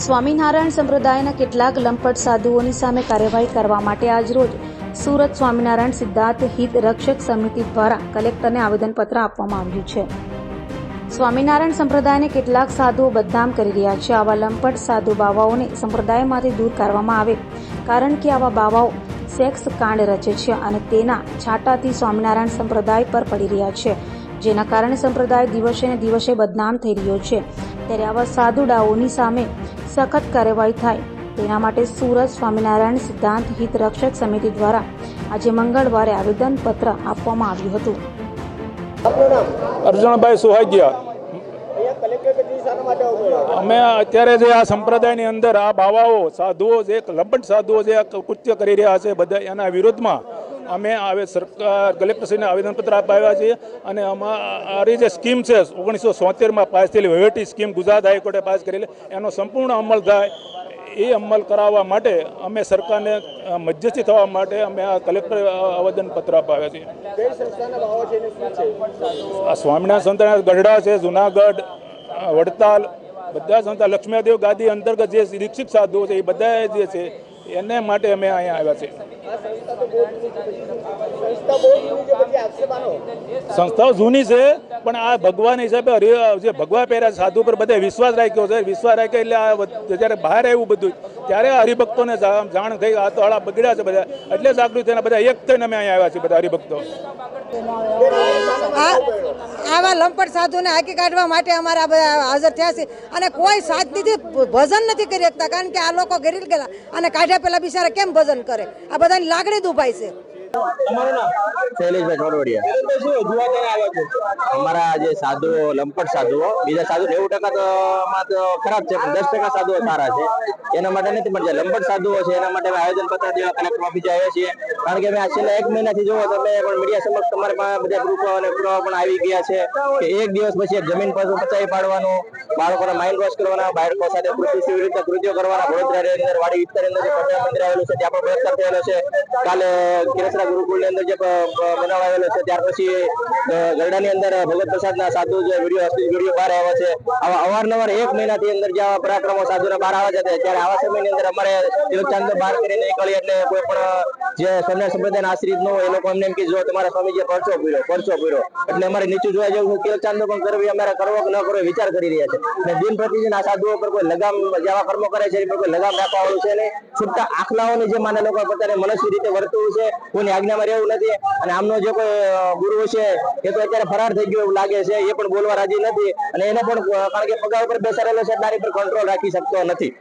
સ્વામિનારાયણ સંપ્રદાયના કેટલાક લંપટ સાધુઓની સામે કાર્યવાહી કરવા માટે આજરોજ સુરત સ્વામિનારાયણ સિદ્ધાર્થ હિત રક્ષક સમિતિ દ્વારા કલેક્ટરને આવેદનપત્ર આપવામાં આવ્યું છે. સ્વામિનારાયણ સંપ્રદાયને કેટલાક સાધુઓ બદનામ કરી રહ્યા છે. આવા લંપટ સાધુ બાવાઓને સંપ્રદાયમાંથી દૂર કરવામાં આવે કારણ કે આવા બાવાઓ સેક્સ કાંડ રચે છે અને તેના છાંટાથી સ્વામિનારાયણ સંપ્રદાય પર પડી રહ્યા છે. જેના કારણે સંપ્રદાય દિવસે ને દિવસે બદનામ થઈ રહ્યો છે. ત્યારે આવા સાધુ ડાઓની સામે સખત કાર્યવાહી થાય. તેના માટે સુરત સ્વામિનારાયણ સિદ્ધાંત હિત રક્ષક સમિતિ દ્વારા આજે મંગળવારે આવેદનપત્ર આપવામાં આવ્યું હતું. અર્જુનભાઈ સુહાગિયા. અમે અત્યારે જે આ સંપ્રદાયની અંદર આ બાવાઓ સાધુઓ જે લંબટ સાધુઓ જે આ કૃત્ય કરી રહ્યા છે બધા એના વિરોધમાં અમે આવે સરકાર, કલેક્ટરશ્રીને આવેદનપત્ર અપાવ્યા છીએ અને અમારી જે સ્કીમ છે, ઓગણીસો સોતેરમાં પાસ થયેલી વહીવટી સ્કીમ ગુજરાત હાઈકોર્ટે પાસ કરેલી, એનો સંપૂર્ણ અમલ થાય એ અમલ કરાવવા માટે અમે સરકારને મધ્યસ્થી થવા માટે અમે આ કલેક્ટર આવેદનપત્ર અપાવ્યા છીએ. સંસ્થાના આ સ્વામિનારાયણ સંતાન ગઢડા છે, જુનાગઢ વડતાલ, બધા સંસ્થા લક્ષ્મીદેવ ગાદી અંતર્ગત જે દીક્ષિત સાધુઓ છે, એ બધા જે છે, એને માટે અમે અહીંયા આવ્યા છે સંસ્થાઓ જૂની છે, પણ આ ભગવાન હિસાબે જે ભગવા પહેર્યા સાધુ પર બધે વિશ્વાસ રાખ્યો છે. વિશ્વાસ રાખ્યો એટલે આ જ્યારે બહાર આવ્યું બધું, ત્યારે હરિભક્તોને જાણ થઈ, આ તો આળા બગડ્યા છે બધા. એટલે જાગૃત થઈને બધા એક થઈને અમે અહીંયા આવ્યા છીએ બધા હરિભક્તો. આવા લંપટ સાધુને હાકી કાઢવા માટે અમારા બધા હાજર થયા છે. અને કોઈ સાધનીથી ભજન નથી કરી શકતા, કારણ કે આ લોકો ગરીબ ગયેલા. અને કાઢ્યા પેલા બિચારા કેમ ભજન કરે? આ બધાની લાગણી દુભાઈ છે તમારું નામ? શૈલેષભાઈ છોડવડિયા શું રજૂઆત આવ્યા છો? અમારા જે સાધુઓ લંપટ સાધુઓ બીજા સાધુ નેવું ટકા તો માં તો ખરાબ છે પણ દસ ટકા સાધુઓ સારા છે. એના માટે નથી પણ જે લંપટ સાધુઓ છે એના માટે આયોજન પત્ર દેવા કલેક્ટર ઓફિસ આવ્યા છીએ. કારણ કે અમે આ છેલ્લા એક મહિનાથી જુઓ તમે પણ મીડિયા સમક્ષ તમારે પાસે બધા ગ્રુપો અને પુરાવા પણ આવી ગયા છે કે એક દિવસ પછી જમીન પર પચાવી પાડવાનું બાળકોને માઇન્ડ વોશ કરવાના બાળકો સાથે કૃત્ય કેવી રીતે કૃત્યો કરવાના વડોદરા અંદર વાડી વિસ્તારની અંદર જે મંદિર આવેલું છે ત્યાં પણ બળાત્કાર થયેલો છે. કાલે કિરસરા ગુરુકુળની અંદર જે બનાવ છે, ત્યાર પછી ગરડાની અંદર ભગત પ્રસાદના સાધુ જે વીડિયો અશ્લીલ વીડિયો બહાર આવે છે અવારનવાર એક મહિનાથી અંદર જે પરાક્રમો સાધુના બહાર આવે છે, ત્યારે આવા સમયની અંદર અમારે તિલકચાંદ બહાર કરીને નીકળી એટલે કોઈ પણ, જે સ્વામિનારાયણ સંપ્રદાયના આશ્રિત ન એ લોકો અમને એમ કે, જો તમારા સ્વામીજીએ પરચો પૂર્યો પરચો પૂર્યો એટલે અમારે નીચું જોવા જેવું તિલકચાંદ પણ કરવી અમારે કરવો કે ન કરવો વિચાર કરી રહ્યા છે. અને દિન પ્રતિદિન આ સાધુઓ પર કોઈ લગામ જેવા કર્મો કરે છે એ પર કોઈ લગામ રાખવા વાળું છે નહીં. છૂટતા આખલાઓની જે માને લોકો પોતાને મનસ્વી રીતે વર્તવું છે, કોઈની આજ્ઞામાં રહેવું નથી. અને આમનો જે કોઈ ગુરુ છે, એ તો અત્યારે ફરાર થઈ ગયો એવું લાગે છે. એ પણ બોલવા રાજી નથી. અને એને પણ કારણ કે પગાર ઉપર બેસાડેલો છે, તારી પર કંટ્રોલ રાખી શકતો નથી.